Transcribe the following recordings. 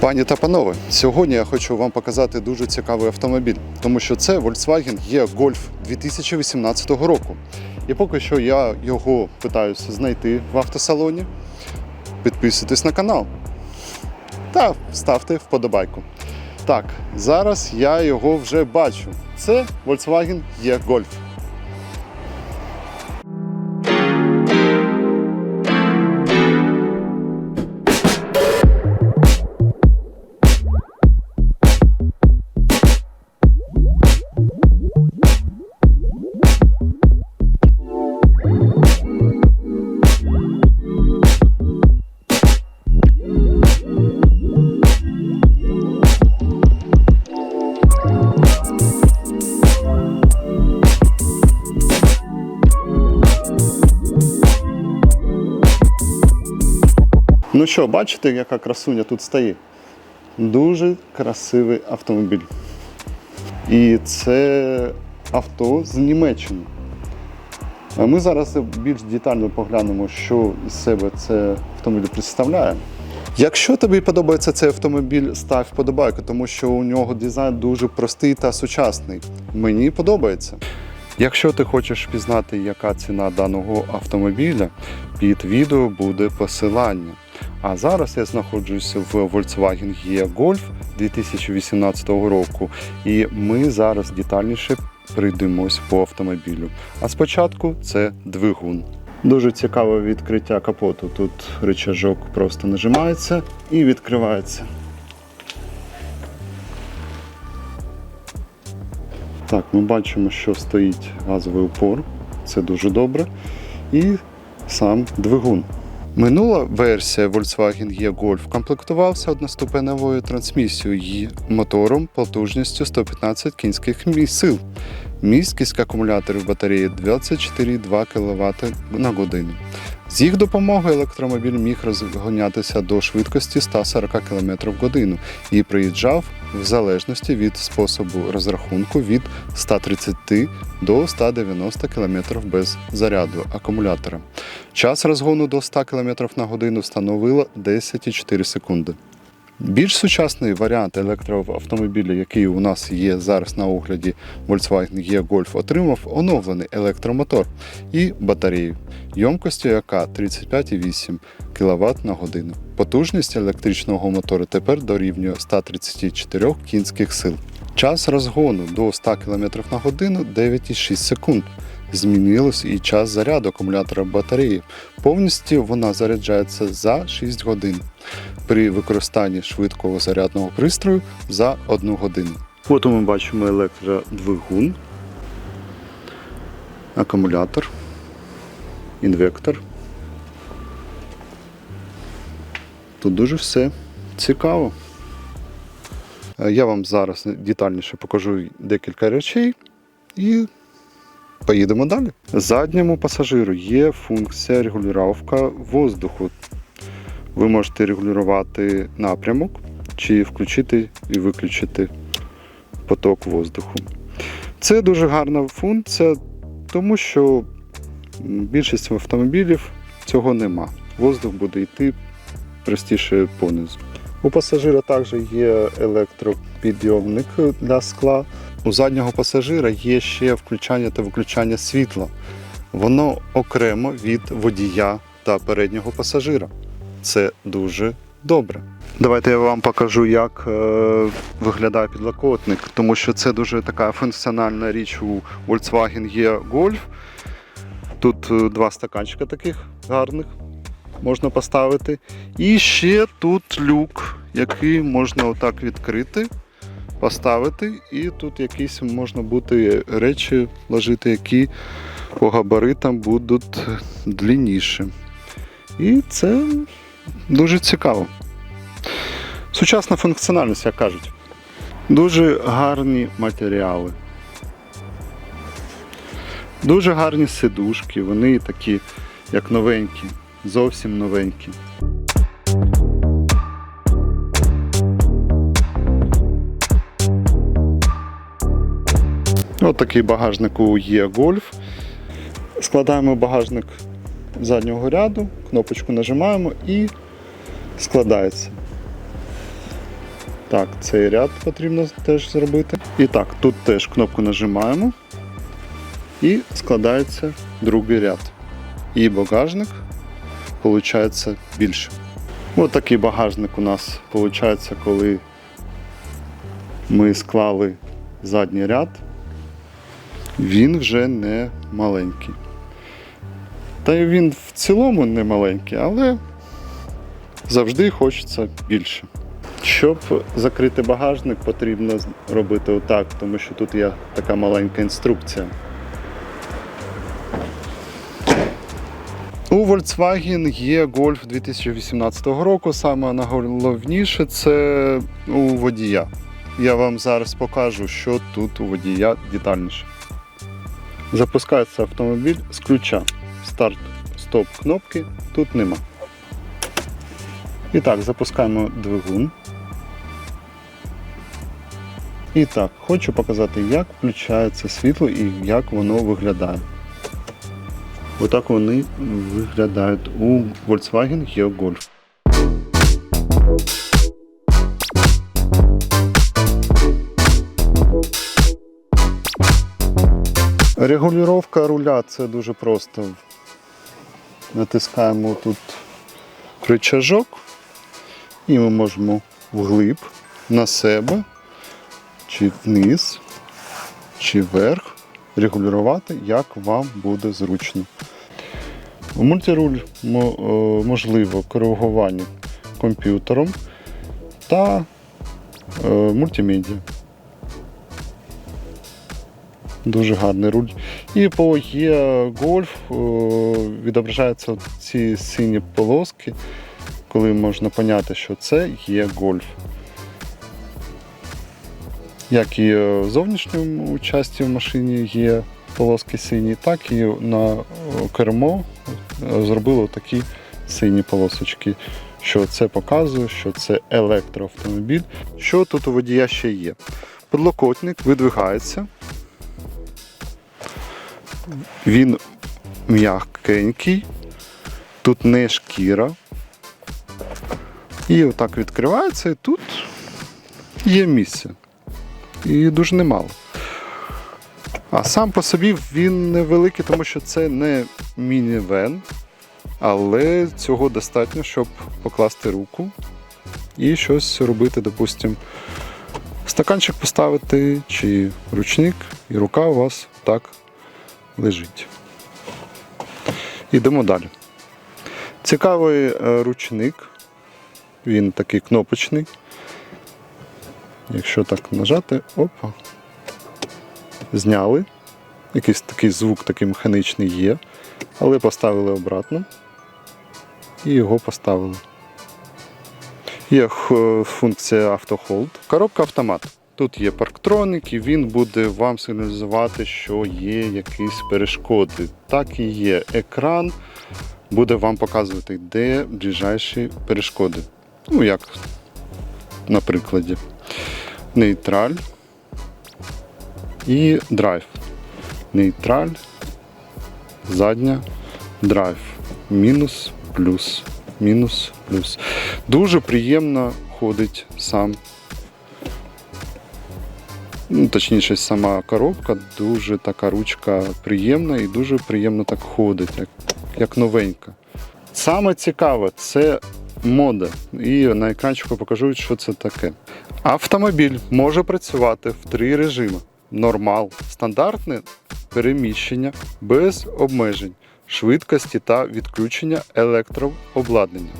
Пані та панове, сьогодні я хочу вам показати дуже цікавий автомобіль, тому що це Volkswagen E-Golf 2018 року. І поки що я його питаюся знайти в автосалоні. Підписуйтесь на канал та ставте вподобайку. Так, зараз я його вже бачу. Це Volkswagen E-Golf. Ну що, бачите, яка красуня тут стоїть? Дуже красивий автомобіль. І це авто з Німеччини. Ми зараз більш детально поглянемо, що із себе це автомобіль представляє. Якщо тобі подобається цей автомобіль, став вподобайку, тому що у нього дизайн дуже простий та сучасний. Мені подобається. Якщо ти хочеш пізнати, яка ціна даного автомобіля, під відео буде посилання. А зараз я знаходжуся в Volkswagen E-Golf 2018 року, і ми зараз детальніше прийдемось по автомобілю. А спочатку це двигун. Дуже цікаве відкриття капоту. Тут рычажок просто нажимається і відкривається. Так, ми бачимо, що стоїть газовий упор. Це дуже добре. І сам двигун. Минула версія Volkswagen E-Golf комплектувався одноступеневою трансмісією і мотором потужністю 115 кінських сил. Місткість акумуляторів батареї 24,2 кВт на годину. З їх допомогою електромобіль міг розгонятися до швидкості 140 км в годину і приїжджав в залежності від способу розрахунку від 130 до 190 км без заряду акумулятора. Час розгону до 100 км на годину становило 10,4 секунди. Більш сучасний варіант електроавтомобіля, який у нас є зараз на огляді Volkswagen E-Golf, отримав оновлений електромотор і батарею, ємкостю яка 35,8 кВт на годину. Потужність електричного мотора тепер дорівнює 134 кінських сил. Час розгону до 100 км на годину 9,6 секунд. Змінилось і час заряду акумулятора батареї. Повністю вона заряджається за 6 годин при використанні швидкого зарядного пристрою за 1 годину. От ми бачимо електродвигун, акумулятор, інвектор. Тут дуже все цікаво. Е, Я вам зараз детальніше покажу декілька речей і поїдемо далі. Задньому пасажиру є функція регулювання воздуху. Ви можете регулювати напрямок чи включити і виключити поток воздуху. Це дуже гарна функція, тому що більшість автомобілів цього нема. Воздух буде йти простіше понизу. У пасажира також є електропідйомник для скла. У заднього пасажира є ще включання та виключання світла. Воно окремо від водія та переднього пасажира. Це дуже добре. Давайте я вам покажу, як е, виглядає підлокотник, тому що це дуже така функціональна річ у Volkswagen E-Golf. Тут е, два стаканчика таких гарних можна поставити. І ще тут люк, який можна отак відкрити, поставити, і тут якісь можна бути речі ложити, які по габаритам будуть длинніші. І це дуже цікаво. Сучасна функціональність, як кажуть. Дуже гарні матеріали. Дуже гарні сидушки, вони такі, як новенькі, зовсім новенькі. Ось такий багажник у є гольф. Складаємо багажник заднього ряду, кнопочку нажимаємо і складається. Так, цей ряд потрібно теж зробити. І так, тут теж кнопку нажимаємо і складається другий ряд. І багажник виходить більше. Ось такий багажник у нас виходить, коли ми склали задній ряд, він вже не маленький. Та й він в цілому не маленький, але завжди хочеться більше. Щоб закрити багажник, потрібно робити отак, тому що тут є така маленька інструкція. У Volkswagen є Golf 2018 року. Саме найголовніше це у водія. Я вам зараз покажу, що тут у водія детальніше. Запускається автомобіль з ключа. Старт, стоп кнопки тут нема. І так, запускаємо двигун. І так, хочу показати, як включається світло і як воно виглядає. Отак вони виглядають у Volkswagen E-Golf. Регулювання руля це дуже просто. Натискаємо тут рычажок і ми можемо вглиб на себе, чи вниз, чи вверх регулювати, як вам буде зручно. У мультируль е, можливо коригування комп'ютером та е, мультимедіа. Дуже гарний руль. І по є гольф відображаються ці сині полоски, коли можна поняти, що це є гольф. Як і в зовнішньому часті в машині є полоски сині, так і на е, кермо е, зробили такі сині полосочки. Що це показує, що це електроавтомобіль. Що тут у водія ще є? Подлокотник видвигається. Він м'якенький, тут не шкіра. І отак відкривається, і тут є місце. І дуже немало. А сам по собі він невеликий, тому що це не мінівен, але цього достатньо, щоб покласти руку і щось робити, допустимо, стаканчик поставити чи ручник, і рука у вас так лежить. Йдемо далі. Цікавий е, ручник, він такий кнопочний. Якщо так нажати, опа. Зняли. Якийсь такий звук такий механічний є, але поставили обратно і його поставили. Є функція автохолд. Коробка автомат. Тут є парктроник, і він буде вам сигналізувати, що є якісь перешкоди. Так і є. Екран буде вам показувати, де ближайші перешкоди. Ну, як на прикладі. Нейтраль і драйв. Нейтраль, задня, драйв. Мінус, плюс, мінус, плюс. Дуже приємно ходить сам. Ну, точніше, сама коробка, дуже така ручка приємна і дуже приємно так ходить, як, як новенька. Саме цікаве це мода. І на екранчику покажу, що це таке. Автомобіль може працювати в три режими: нормал, стандартне переміщення без обмежень, швидкості та відключення електрообладнання.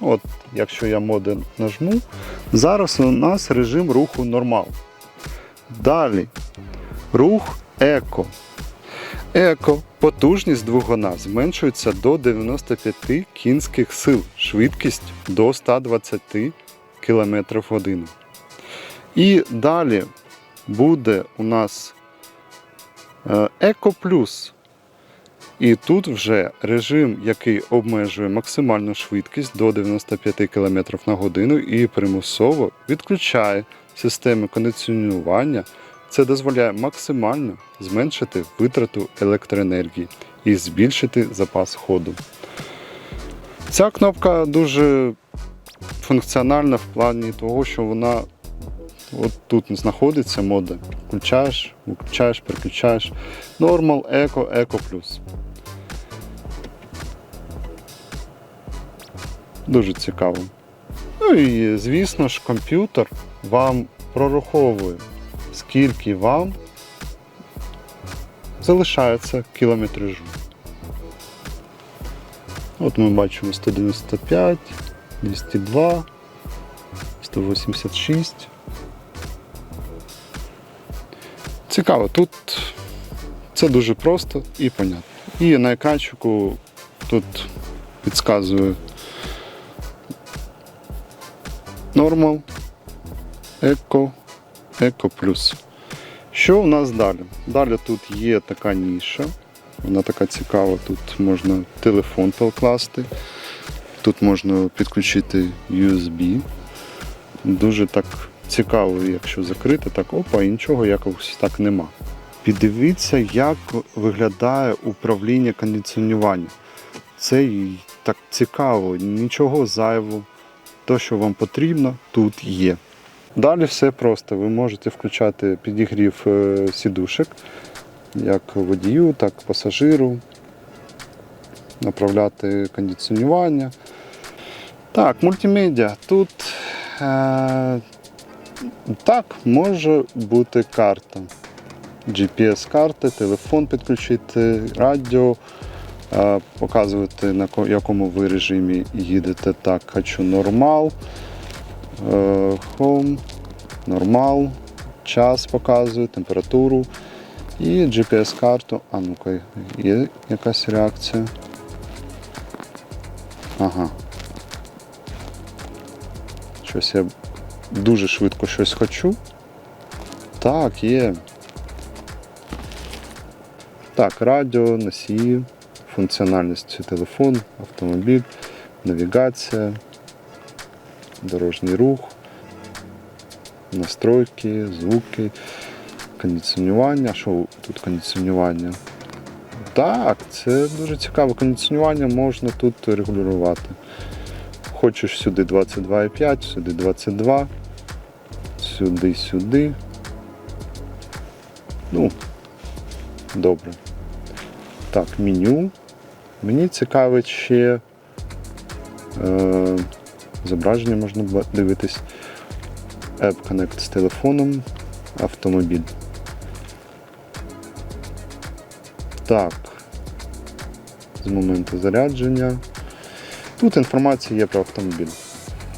От, якщо я моди нажму, зараз у нас режим руху нормал. Далі рух еко. Еко потужність двигуна зменшується до 95 кінських сил, швидкість до 120 км в годину. І далі буде у нас е, Еко Плюс. І тут вже режим, який обмежує максимальну швидкість до 95 км на годину і примусово відключає системи кондиціонування. Це дозволяє максимально зменшити витрату електроенергії і збільшити запас ходу. Ця кнопка дуже функціональна в плані того, що вона от тут знаходиться мода. Включаєш, виключаєш, переключаєш. Normal, Eco, Eco Plus. Дуже цікаво. Ну і звісно ж, комп'ютер вам прораховує, скільки вам залишається кілометражу. От ми бачимо 195, 202, 186. Цікаво, тут це дуже просто і понятно. І на екранчику тут підказує Normal, Eco, Eco Plus. Що у нас далі? Далі тут є така ніша. Вона така цікава, тут можна телефон покласти, тут можна підключити USB. Дуже так цікаво, якщо закрити, так опа, і нічого якось так нема. Піддивіться, як виглядає управління кондиціонування. Це так цікаво, нічого зайвого. То, що вам потрібно, тут є. Далі все просто. Ви можете включати підігрів е, сідушек, як водію, так і пасажиру, направляти кондиціонування. Так, мультимедіа. Тут е, так, може бути карта. GPS-карти, телефон підключити, радіо, е, показувати на якому ви режимі їдете. Так, хочу нормал, home, нормал, час показує, температуру і GPS-карту. А ну-ка, є якась реакція. Ага. Щось я дуже швидко щось хочу. Так, є. Так, радіо, носії, функціональність телефон, автомобіль, навігація, дорожній рух, настройки, звуки, кондиціонування. Що тут кондиціонування? Так, це дуже цікаво. Кондиціонування можна тут регулювати. Хочеш сюди 22,5, сюди 22, сюди, сюди. Ну, добре. Так, меню. Мені цікавить ще е, зображення можна дивитись. App Connect з телефоном, автомобіль. Так. З моменту зарядження. Тут інформація є про автомобіль.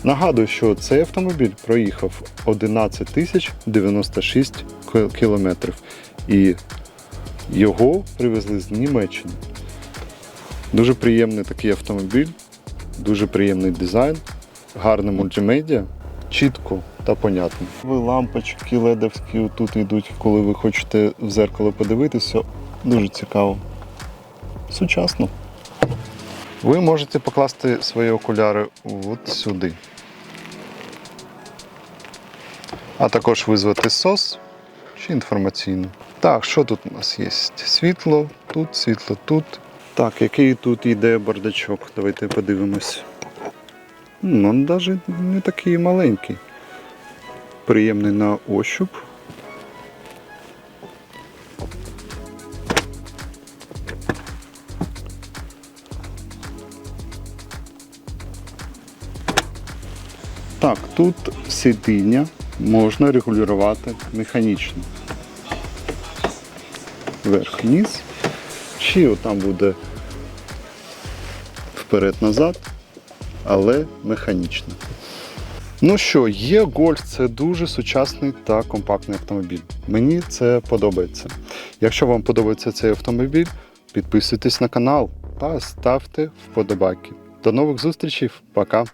Нагадую, що цей автомобіль проїхав 11 тисяч 96 ки- кілометрів. І його привезли з Німеччини. Дуже приємний такий автомобіль, дуже приємний дизайн, гарне мультимедіа, чітко та понятно. Ви лампочки ледовські тут йдуть, коли ви хочете в зеркало подивитися. Дуже цікаво. Сучасно. Ви можете покласти свої окуляри от сюди. А також визвати СОС чи інформаційну. Так, що тут у нас є? Світло, тут, світло тут. Так, який тут йде бардачок? Давайте подивимось. Ну, навіть не такий маленький. Приємний на ощуп. Так, тут сидіння можна регулювати механічно. Верх-вниз. Чи там буде вперед-назад, але механічно. Ну що, є Golf це дуже сучасний та компактний автомобіль. Мені це подобається. Якщо вам подобається цей автомобіль, підписуйтесь на канал та ставте вподобайки. До нових зустрічей, пока!